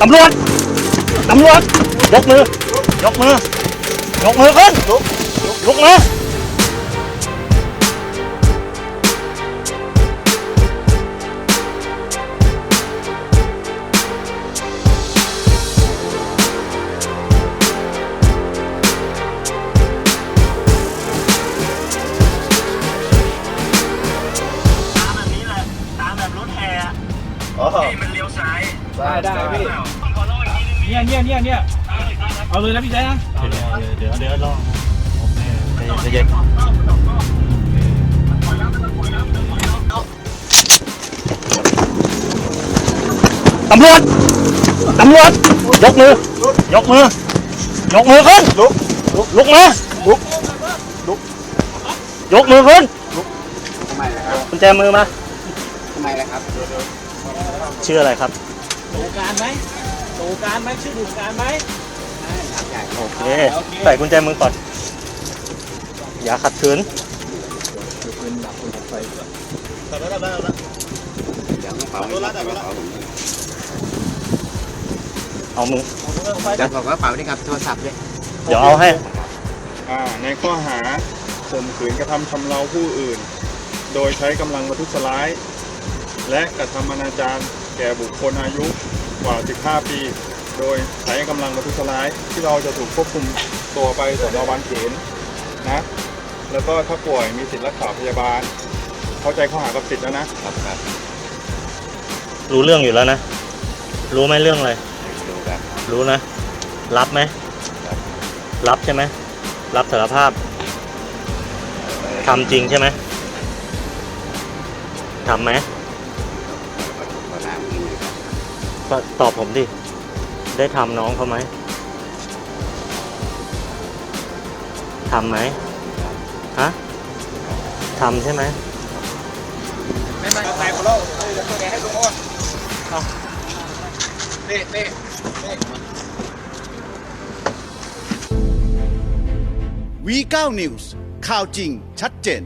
ตำรวจ ตำรวจ ยกมือ ยกมือ ยกมือขึ้นลุกลุกมา ได้ได้พี่ขอลองอีกทีนึงเนี่ยเนี่ยเนี่ยเนี่ยเอาเลยนะพี่แจ๊คนะเดี๋ยวเดี๋ยวเดี๋ยวลองโอเคใจเย็นตำรวจตำรวจยกมือยกมือยกมือขึ้นลุกลุกลุกมาลุกยกมือขึ้นทำไมล่ะครับกุญแจมือมาทำไมล่ะครับ ชื่ออะไรครับ ดูการไหมดูการไหมชื่อดูการไหมถามใหญ่โอเคใส่กุญแจมือก่อน อย่าขัดขืนเดี๋ยวกระเป๋าให้ครับกระเป๋าผมเอามือเดี๋ยวบอกกระเป๋าด้วยครับโทรศัพท์ด้วยเดี๋ยวเอาให้ อ่า ในข้อหาข่มขืนกระทำชำเราผู้อื่น โดยใช้กำลังประทุษร้าย และกระทำอนาจาร แก่บุคคลอายุกว่า 15 ปี โดยใช้กำลังประทุษร้ายที่เราจะถูกควบคุมตัวไปสอนอบางเขนนะ แล้วก็ถ้าป่วยมีสิทธิ์รักษาพยาบาล เข้าใจข้อหากับสิทธิ์แล้วนะครับครับรู้เรื่องอยู่แล้วนะ รู้ไหมเรื่องอะไร ดูครับรู้นะ รับไหม รับใช่ไหม รับสารภาพทำจริงใช่ไหมทำไหม ก็ตอบผมดิ ได้ทำน้องเขาไหมทำไหมฮะทำใช่ไหมไม่ไม่ใส่คนละแกให้ลุงอ้น V9 News ข่าวจริงชัดเจน